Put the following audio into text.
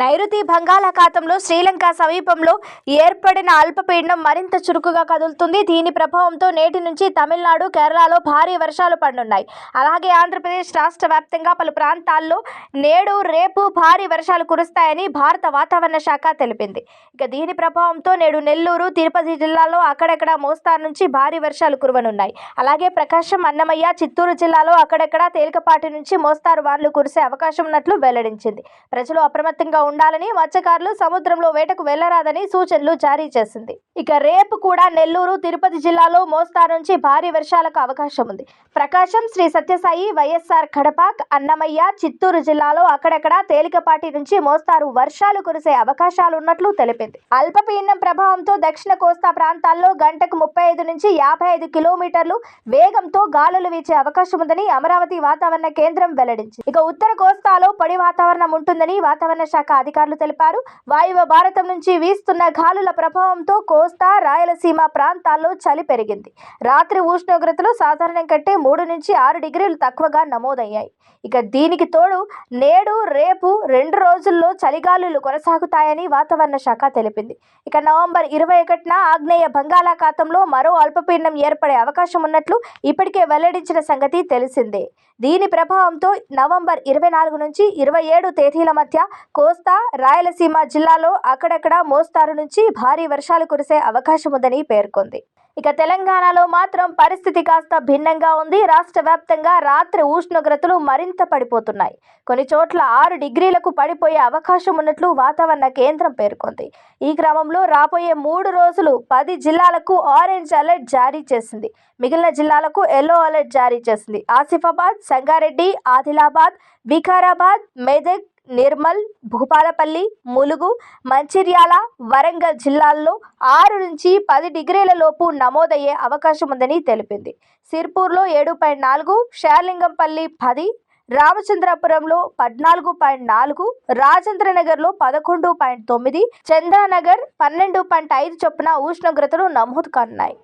నైరుతి బంగాళాఖాతంలో శ్రీలంక సమీపంలో ఏర్పడిన అల్పపీడనం మరింత చురుకుగా కదులుతుంది. దీని ప్రభావంతో నేటి నుంచి తమిళనాడు కేరళలో భారీ వర్షాలు పడనున్నాయి. అలాగే ఆంధ్రప్రదేశ్ రాష్ట్ర వ్యాప్తంగా పలు ప్రాంతాల్లో నేడు రేపు భారీ వర్షాలు కురుస్తాయని భారత వాతావరణ శాఖ తెలిపింది. ఇక దీని ప్రభావంతో నేడు నెల్లూరు తిరుపతి జిల్లాలో అక్కడక్కడ మోస్తారు నుంచి భారీ వర్షాలు కురవనున్నాయి. అలాగే ప్రకాశం అన్నమయ్య చిత్తూరు జిల్లాలో అక్కడక్కడ తేలికపాటి నుంచి మోస్తారు వానలు కురిసే అవకాశం ఉన్నట్లు వెల్లడించింది. ప్రజలు అప్రమత్తంగా ఉండాలని మత్స్యకారులు సముద్రంలో వేటకు వెళ్ళరాదని సూచనలు జారీ చేసింది. ఇక రేపు కూడా నెల్లూరు తిరుపతి జిల్లాలో మోస్తారు నుంచి భారీ వర్షాలకు అవకాశం ఉంది. ప్రకాశం శ్రీ సత్యసాయి వైఎస్ఆర్ కడప అన్నమయ్య చిత్తూరు జిల్లాలో అక్కడక్కడ తేలికపాటి నుంచి మోస్తారు వర్షాలు కురిసే అవకాశాలు ఉన్నట్లు తెలిపింది. అల్పపీడనం ప్రభావంతో దక్షిణ కోస్తా ప్రాంతాల్లో గంటకు ముప్పై ఐదు నుంచి యాభై ఐదు కిలోమీటర్లు వేగంతో గాలులు వీచే అవకాశం ఉందని అమరావతి వాతావరణ కేంద్రం వెల్లడించింది. ఇక ఉత్తర కోస్తాలో పొడి వాతావరణం ఉంటుందని వాతావరణ శాఖ అధికారులు తెలిపారు. వాయువ్య భారతం నుంచి వీస్తున్న గాలుల ప్రభావంతో కోస్తా రాయలసీమ ప్రాంతాల్లో చలి పెరిగింది. రాత్రి ఉష్ణోగ్రతలు సాధారణం కంటే మూడు నుంచి ఆరు డిగ్రీలు తక్కువగా నమోదయ్యాయి. ఇక దీనికి తోడు నేడు రేపు రెండు రోజుల్లో చలిగాలులు కొనసాగుతాయని వాతావరణ శాఖ తెలిపింది. ఇక నవంబర్ ఇరవై ఒకటిన ఆగ్నేయ బంగాళాఖాతంలో మరో అల్పపీడనం ఏర్పడే అవకాశం ఉన్నట్లు ఇప్పటికే వెల్లడించిన సంగతి తెలిసిందే. దీని ప్రభావంతో నవంబర్ ఇరవై నాలుగు నుంచి ఇరవై ఏడు తేదీల మధ్య కోస్తా రాయలసీమ జిల్లాలో అక్కడక్కడ మోస్తారు నుంచి భారీ వర్షాలు కురిసే అవకాశం ఉందని పేర్కొంది. ఇక తెలంగాణలో మాత్రం పరిస్థితి కాస్త భిన్నంగా ఉంది. రాష్ట్ర వ్యాప్తంగా రాత్రి ఉష్ణోగ్రతలు మరింత పడిపోతున్నాయి. కొన్ని చోట్ల ఆరు డిగ్రీలకు పడిపోయే అవకాశం ఉన్నట్లు వాతావరణ కేంద్రం పేర్కొంది. ఈ క్రమంలో రాబోయే మూడు రోజులు పది జిల్లాలకు ఆరెంజ్ అలర్ట్ జారీ చేసింది. మిగిలిన జిల్లాలకు ఎల్లో అలర్ట్ జారీ చేసింది. ఆసిఫాబాద్ సంగారెడ్డి ఆదిలాబాద్ వికారాబాద్ మెదక్ నిర్మల్ భూపాలపల్లి ములుగు మంచిర్యాల వరంగల్ జిల్లాల్లో ఆరు నుంచి పది డిగ్రీల లోపు నమోదయ్యే అవకాశం ఉందని తెలిపింది. సిర్పూర్లో ఏడు పాయింట్ నాలుగు షేర్లింగంపల్లి పది రామచంద్రపురంలో పద్నాలుగు పాయింట్ నాలుగు రాజేంద్రనగర్లో పదకొండు పాయింట్ తొమ్మిది చంద్రానగర్ పన్నెండు పాయింట్ ఐదు చొప్పున ఉష్ణోగ్రతలు నమోదు కానున్నాయి.